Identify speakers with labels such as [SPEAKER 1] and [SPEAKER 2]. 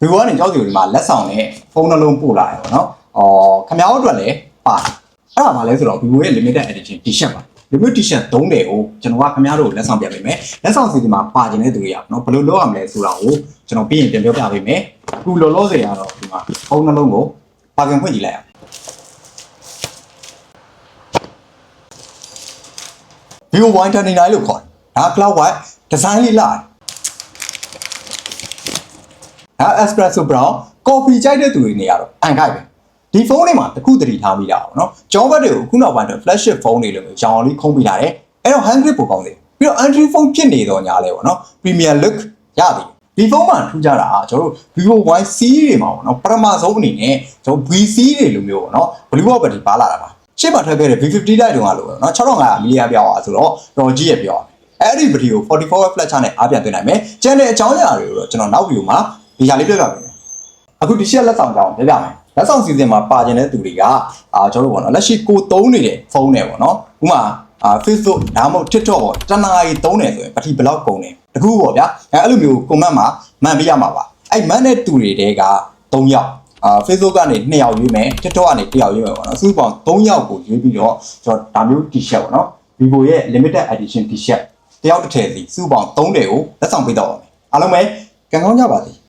[SPEAKER 1] ဗီဒီယိုကနေကြောက်စီဒီမှာလက်ဆောင်နဲ့ဖုန်းနှလုံးပို့လာတယ်ပေါ့နော်အော်ခင်ဗျားတို့အတွက်လည်းပါတယ်အဲ့ဒါမှလဲဆိုတော့ Vivo ရဲ့ limited edition t-shirt ပါ limited t-shirt သုံးတယ်ကိုကျွန်တော်ကခင်ဗျားတို့ကိုလက်ဆောင်ပြပေးမယ်လက်ဆောင်စီဒီမှာပါခြင်းတဲ့သူတွေကပေါ့နော်ဘယ်လိုလုပ်ရမလဲဆိုတာကိုကျွန်တော်ပြီးရင်ပြန်ပြောပြပေးမယ်အခုလောလောဆယ်ကတော့ဒီမှာဖုန်းနှလုံးကိုပါကင်ဖွင့်ကြည့်လိုက်အောင် Vivo Y29 လို့ခေါ်တယ်ဒါ cloud white design လေးလာတယ် ဒါ espresso brown coffee ကြိုက်တဲ့သူတွေနေရတော့အန်ခိုက်ပဲဒီဖုန်းလေးမှာတစ်ခုတတိထားမိတာပေါ့နော်ကျောင်းဘက်တွေကိုခုနောက်ပိုင်းတော့ flagship ဖုန်းတွေလိုမျိုးရောင်လေးခုံးပြလာတယ်အဲ့တော့ hand grip ပိုကောင်းတယ်ပြီးတော့ entry phone ဖြစ်နေတော့ညာလဲပေါ့နော် premier look ရသည်ဒီဖုန်းမှာထူးခြားတာကကျွန်တော်တို့ Vivo Y series တွေမှာပေါ့နော်ပထမဆုံးအနေနဲ့ကျွန်တော် V series တွေလိုမျိုးပေါ့နော် blue battery ပါလာတာပါရှေ့မှာထွက်ခဲ့တဲ့ V50 တိုက်တုန်းကလိုပဲเนาะ6500 mAh ပြောင်းอ่ะဆိုတော့တော်ကြီးရပြောအဲ့ဒီဗီဒီယို44 watt flash charge နဲ့အားပြန်သွင်းနိုင်မယ်ကျန်တဲ့အကြောင်းအရာတွေကိုတော့ကျွန်တော်နောက်ဗီဒီယိုမှာ ဒီဟာလေးပြပြပေးမယ်အခုဒီရှက်လက်ဆောင်ကြောင်းပြပြမယ်လက်ဆောင်စီစဉ်မှာပါကျင်တဲ့သူတွေကအာကျွန်တော်တို့ပေါ့နော်လက်ရှိကိုသုံးနေတဲ့ဖုန်းတွေပေါ့နော်ဥပမာအာ Facebook ဒါမှမဟုတ် TikTok ပေါ့တနားရီသုံးနေဆိုရင်ပထီဘလောက်ကုန်တယ်တခုပေါ့ဗျာအဲအဲ့လိုမျိုး comment မှာမှန်ပြရမှာပါအဲ့မှန်တဲ့သူတွေတဲက3ယောက်အာ Facebook ကနေ2ယောက်ရွေးမယ် TikTok ကနေ1ယောက်ရွေးမယ်ပေါ့နော်စုစုပေါင်း3ယောက်ကိုရွေးပြီးတော့ကျွန်တော်ဒါမျိုး T-shirt ပေါ့နော် Vivo ရဲ့ limited edition T-shirt တယောက်တစ်ထည်စီစုစုပေါင်း3တယ်ကိုလက်ဆောင်ပေးတော့ပါမယ်အားလုံးပဲကံကောင်းကြပါစေ